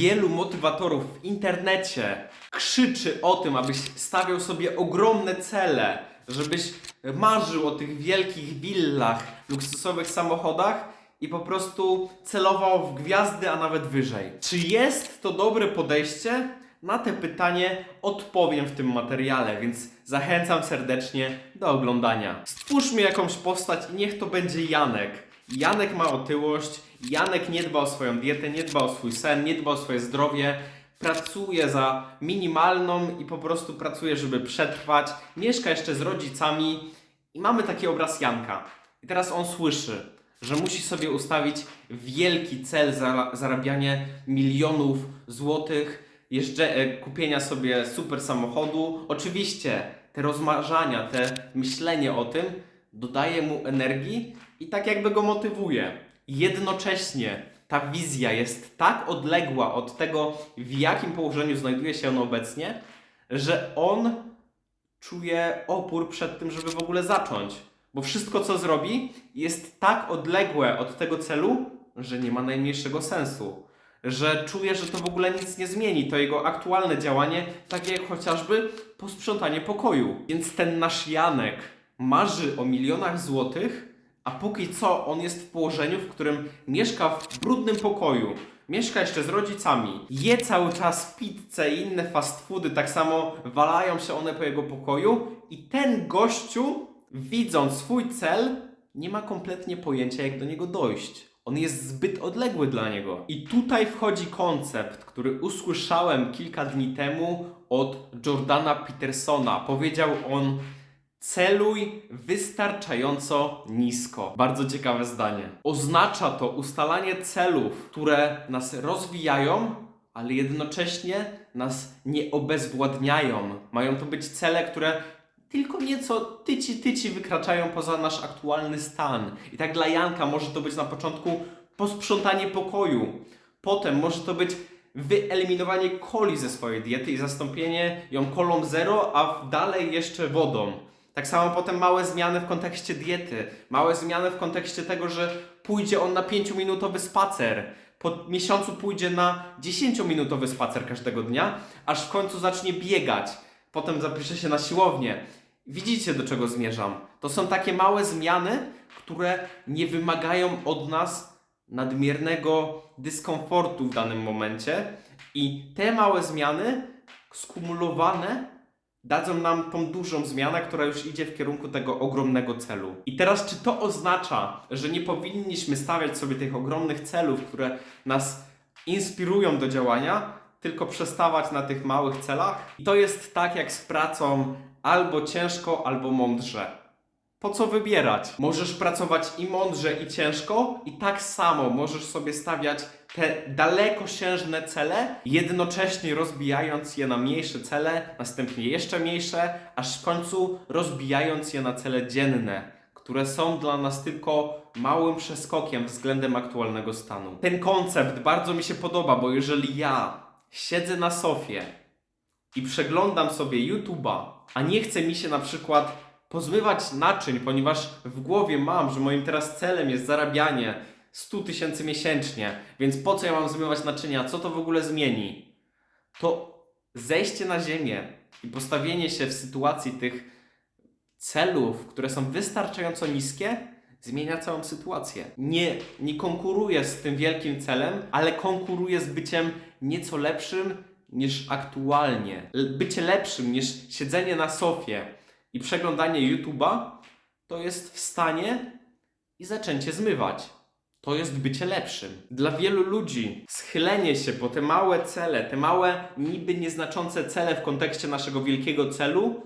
Wielu motywatorów w internecie krzyczy o tym, abyś stawiał sobie ogromne cele, żebyś marzył o tych wielkich willach, luksusowych samochodach i po prostu celował w gwiazdy, a nawet wyżej. Czy jest to dobre podejście? Na te pytanie odpowiem w tym materiale, więc zachęcam serdecznie do oglądania. Stwórzmy jakąś postać i niech to będzie Janek. Janek ma otyłość, Janek nie dba o swoją dietę, nie dba o swój sen, nie dba o swoje zdrowie, pracuje za minimalną i po prostu pracuje, żeby przetrwać. Mieszka jeszcze z rodzicami i mamy taki obraz Janka. I teraz on słyszy, że musi sobie ustawić wielki cel za zarabianie milionów złotych, jeżdżę, e, kupienia sobie super samochodu. Oczywiście te rozmarzania, te myślenie o tym dodaje mu energii i tak jakby go motywuje. Jednocześnie ta wizja jest tak odległa od tego, w jakim położeniu znajduje się on obecnie, że on czuje opór przed tym, żeby w ogóle zacząć. Bo wszystko, co zrobi, jest tak odległe od tego celu, że nie ma najmniejszego sensu. Że czuje, że to w ogóle nic nie zmieni. To jego aktualne działanie, takie jak chociażby posprzątanie pokoju. Więc ten nasz Janek marzy o milionach złotych, a póki co on jest w położeniu, w którym mieszka w brudnym pokoju. Mieszka jeszcze z rodzicami, je cały czas pizzę i inne fast foody, tak samo walają się one po jego pokoju i ten gościu, widząc swój cel, nie ma kompletnie pojęcia jak do niego dojść. On jest zbyt odległy dla niego. I tutaj wchodzi koncept, który usłyszałem kilka dni temu od Jordana Petersona. Powiedział on: Celuj wystarczająco nisko. Bardzo ciekawe zdanie. Oznacza to ustalanie celów, które nas rozwijają, ale jednocześnie nas nie obezwładniają. Mają to być cele, które tylko nieco tyci tyci wykraczają poza nasz aktualny stan. I tak dla Janka może to być na początku posprzątanie pokoju. Potem może to być wyeliminowanie coli ze swojej diety i zastąpienie ją kolą zero, a dalej jeszcze wodą. Tak samo potem małe zmiany w kontekście diety, małe zmiany w kontekście tego, że pójdzie on na 5-minutowy spacer. Po miesiącu pójdzie na 10-minutowy spacer każdego dnia, aż w końcu zacznie biegać. Potem zapisze się na siłownię. Widzicie, do czego zmierzam. To są takie małe zmiany, które nie wymagają od nas nadmiernego dyskomfortu w danym momencie. I te małe zmiany skumulowane dadzą nam tą dużą zmianę, która już idzie w kierunku tego ogromnego celu. I teraz, czy to oznacza, że nie powinniśmy stawiać sobie tych ogromnych celów, które nas inspirują do działania, tylko przestawać na tych małych celach? I to jest tak jak z pracą albo ciężko, albo mądrze. Po co wybierać? Możesz pracować i mądrze, i ciężko, i tak samo możesz sobie stawiać te dalekosiężne cele, jednocześnie rozbijając je na mniejsze cele, następnie jeszcze mniejsze, aż w końcu rozbijając je na cele dzienne, które są dla nas tylko małym przeskokiem względem aktualnego stanu. Ten koncept bardzo mi się podoba, bo jeżeli ja siedzę na sofie i przeglądam sobie YouTube'a, a nie chce mi się na przykład pozmywać naczyń, ponieważ w głowie mam, że moim teraz celem jest zarabianie 100 tysięcy miesięcznie, więc po co ja mam zmywać naczynia? Co to w ogóle zmieni? To zejście na ziemię i postawienie się w sytuacji tych celów, które są wystarczająco niskie, zmienia całą sytuację. Nie, nie konkuruję z tym wielkim celem, ale konkuruję z byciem nieco lepszym niż aktualnie. Bycie lepszym niż siedzenie na sofie i przeglądanie YouTube'a to jest wstanie i zaczęcie zmywać. To jest bycie lepszym. Dla wielu ludzi schylenie się po te małe cele, te małe, niby nieznaczące cele w kontekście naszego wielkiego celu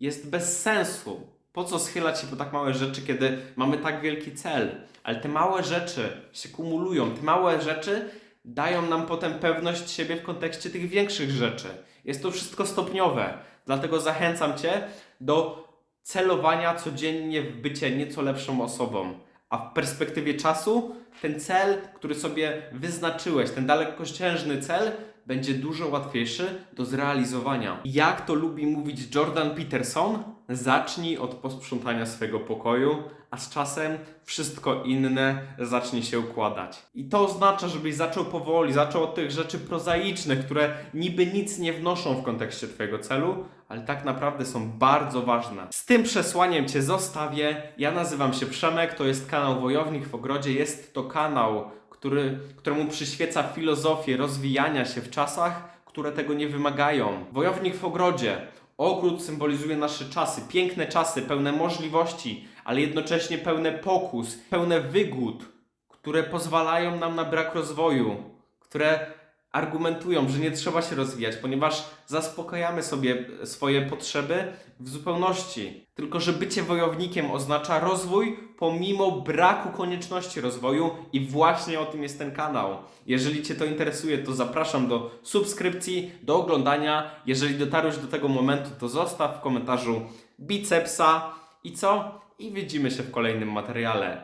jest bez sensu. Po co schylać się po tak małe rzeczy, kiedy mamy tak wielki cel? Ale te małe rzeczy się kumulują, te małe rzeczy dają nam potem pewność siebie w kontekście tych większych rzeczy. Jest to wszystko stopniowe. Dlatego zachęcam Cię do celowania codziennie w bycie nieco lepszą osobą. A w perspektywie czasu ten cel, który sobie wyznaczyłeś, ten dalekosiężny cel, będzie dużo łatwiejszy do zrealizowania. Jak to lubi mówić Jordan Peterson, zacznij od posprzątania swojego pokoju, a z czasem wszystko inne zacznie się układać. I to oznacza, żebyś zaczął powoli, zaczął od tych rzeczy prozaicznych, które niby nic nie wnoszą w kontekście Twojego celu, ale tak naprawdę są bardzo ważne. Z tym przesłaniem Cię zostawię. Ja nazywam się Przemek, to jest kanał Wojownik w Ogrodzie. Jest to kanał, który, któremu przyświeca filozofię rozwijania się w czasach, które tego nie wymagają. Wojownik w Ogrodzie. Ogród symbolizuje nasze czasy, piękne czasy, pełne możliwości, ale jednocześnie pełne pokus, pełne wygód, które pozwalają nam na brak rozwoju, które argumentują, że nie trzeba się rozwijać, ponieważ zaspokajamy sobie swoje potrzeby w zupełności. Tylko, że bycie wojownikiem oznacza rozwój pomimo braku konieczności rozwoju i właśnie o tym jest ten kanał. Jeżeli Cię to interesuje, to zapraszam do subskrypcji, do oglądania. Jeżeli dotarłeś do tego momentu, to zostaw w komentarzu bicepsa i co? I widzimy się w kolejnym materiale.